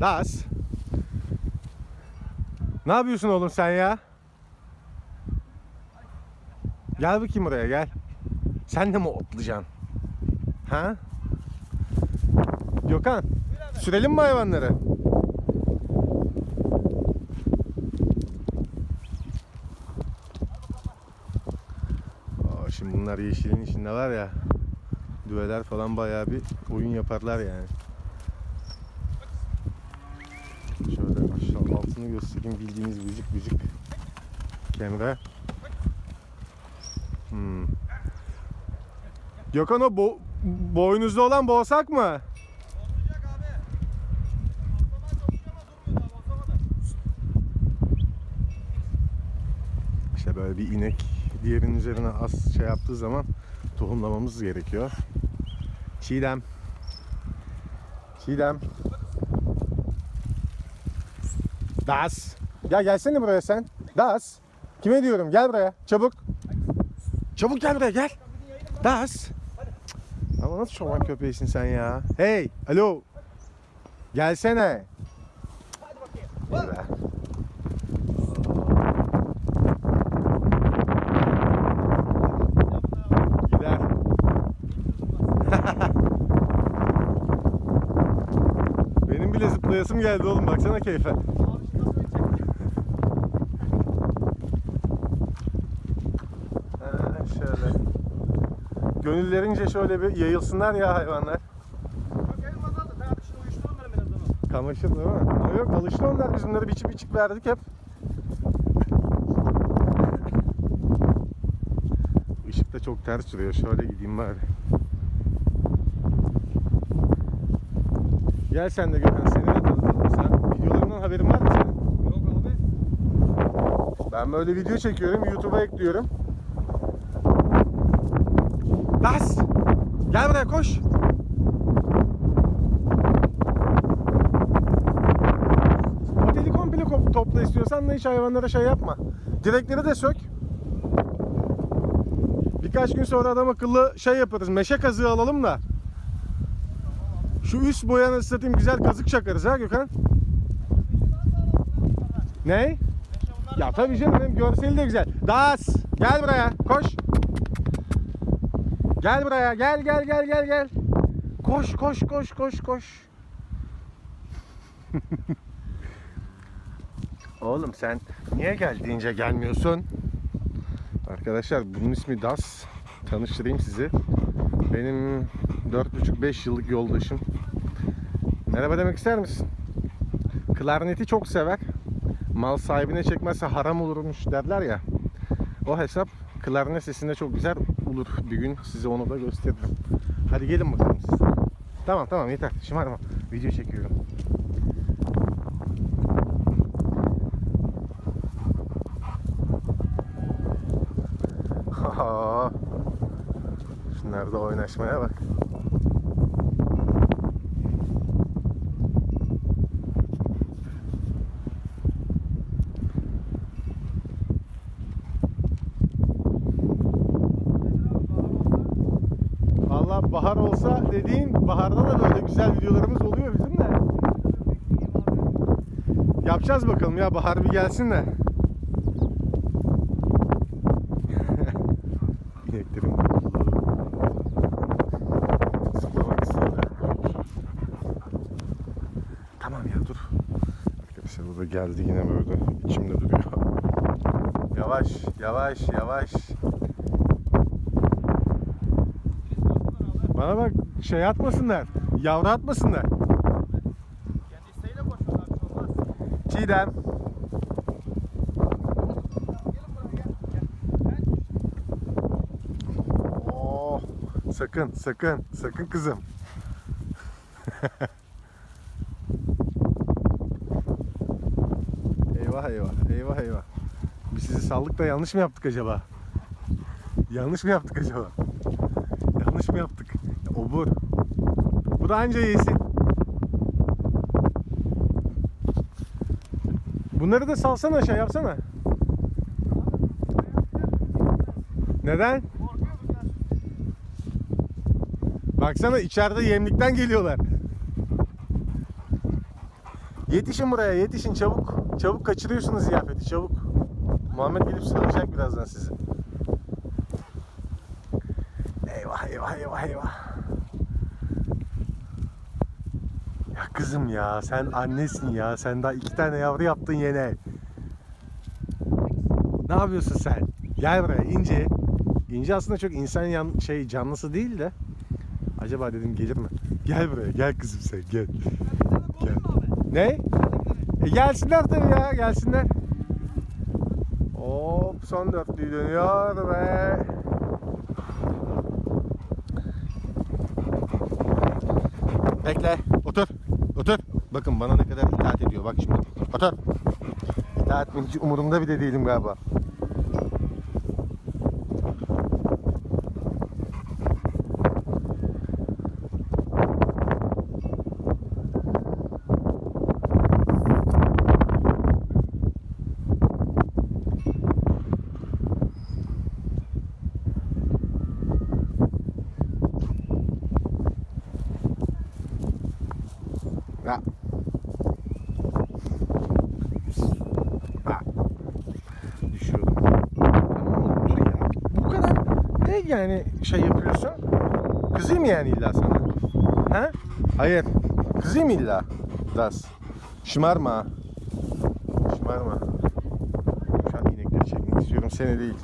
Das. Ne yapıyorsun oğlum sen ya? Gel bakayım buraya gel. Sen de mi otlayacaksın? Ha? Gökhan, sürelim mi hayvanları? Şimdi bunlar yeşilin içinde var ya. Düveler falan bayağı bir oyun yaparlar yani. Şöyle altını göstereyim bildiğiniz vıcık vıcık. Kemre. Hmm. Gökhan o bo- boynuzlu olan boğsak mı? İşte böyle bir inek diğerinin üzerine az şey yaptığı zaman tohumlamamız gerekiyor. Çiğdem. Çiğdem. Das. Ya gelsene buraya sen. Das. Kime diyorum? Gel buraya. Çabuk. Çabuk gel buraya gel. Das. Ama nasıl çoban köpeğisin sen ya? Hey. Alo. Gelsene. Hadi bakayım. Benim bile zıplayasım geldi oğlum baksana keyfe. Abi şimdi nasıl ölecek? Ha, şöyle. Gönüllerince şöyle bir yayılsınlar ya hayvanlar. Yok elim azaldı. Abi şimdi uyuştururum ben biraz onu. Kamaşır değil mi? Ama yok alıştı onlar biz bunları biçip biçip verdik hep. Işık da çok ters duruyor. Şöyle gideyim bari. Gel sen de Gökhan seni de tanıtalım. Sen videolarından haberin var mı senin? Yok abi. Ben böyle video çekiyorum, YouTube'a ekliyorum. Das! Gel buraya koş! Oteli komple topla istiyorsan da hiç hayvanlara şey yapma. Direkleri de sök. Birkaç gün sonra adam akıllı şey yaparız. Meşe kazığı alalım da. Şu üst boyanı satayım güzel kazık çakarız ha Gökhan. Ne? Ya tabii canım görseli de güzel. Das gel buraya koş. Gel buraya gel gel gel gel gel. Koş koş koş koş koş. Oğlum sen niye geldiğince gelmiyorsun? Arkadaşlar bunun ismi Das. Tanıştırayım sizi. Benim 4,5-5 yıllık yoldaşım. Merhaba demek ister misin? Klarneti çok sever mal sahibine çekmezse haram olurmuş derler ya. O hesap klarnet sesinde çok güzel olur. Bir gün size onu da gösteririm. Hadi gelin bakalım siz. Tamam tamam yeter. Şımarma. Video çekiyorum. Şunlar da oynaşmaya bak. Bahar olsa dediğin baharda da böyle güzel videolarımız oluyor bizim de. Yapacağız bakalım ya bahar bir gelsin de. Tamam ya dur. Arkadaşlar bu da geldi yine böyle içimde duruyor. Yavaş yavaş yavaş. Bana bak şey atmasınlar. Yavru atmasınlar. kendi isteğiyle şey olmaz. Çiğdem. Oh, sakın sakın sakın kızım. eyvah eyvah eyvah eyvah. Biz sizi saldık da yanlış mı yaptık acaba? Yanlış mı yaptık acaba? Yanlış mı yaptık? Obur. Bu da anca yesin. Bunları da salsana şey yapsana. Neden? Baksana içeride yemlikten geliyorlar. Yetişin buraya yetişin çabuk. Çabuk kaçırıyorsunuz ziyafeti çabuk. Muhammed gelip sarılacak birazdan sizi. Eyvah eyvah eyvah eyvah. Ya kızım ya sen annesin ya. Sen daha iki tane yavru yaptın yine. Ne yapıyorsun sen? Gel buraya ince. İnce aslında çok insan yan, şey canlısı değil de. Acaba dedim gelir mi? Gel buraya gel kızım sen gel. Gel. Ne? E gelsinler tabii ya gelsinler. Hop son dörtlüyü dönüyor ve Bekle. Otur. Bakın bana ne kadar itaat ediyor. Bak şimdi. Otur. İtaat? Hiç umurumda bile değilim galiba. Ya. Ha. Düşüyordum. Tamam oğlum, dur ya. Bu kadar ne yani şey yapıyorsun? Kızayım yani illa sana? Ha? Hayır. Kızayım illa? Das. Şımarma. Şımarma. Şu an inekleri çekmek istiyorum. Seni değil.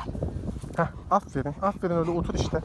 Hah, aferin. Aferin öyle otur işte.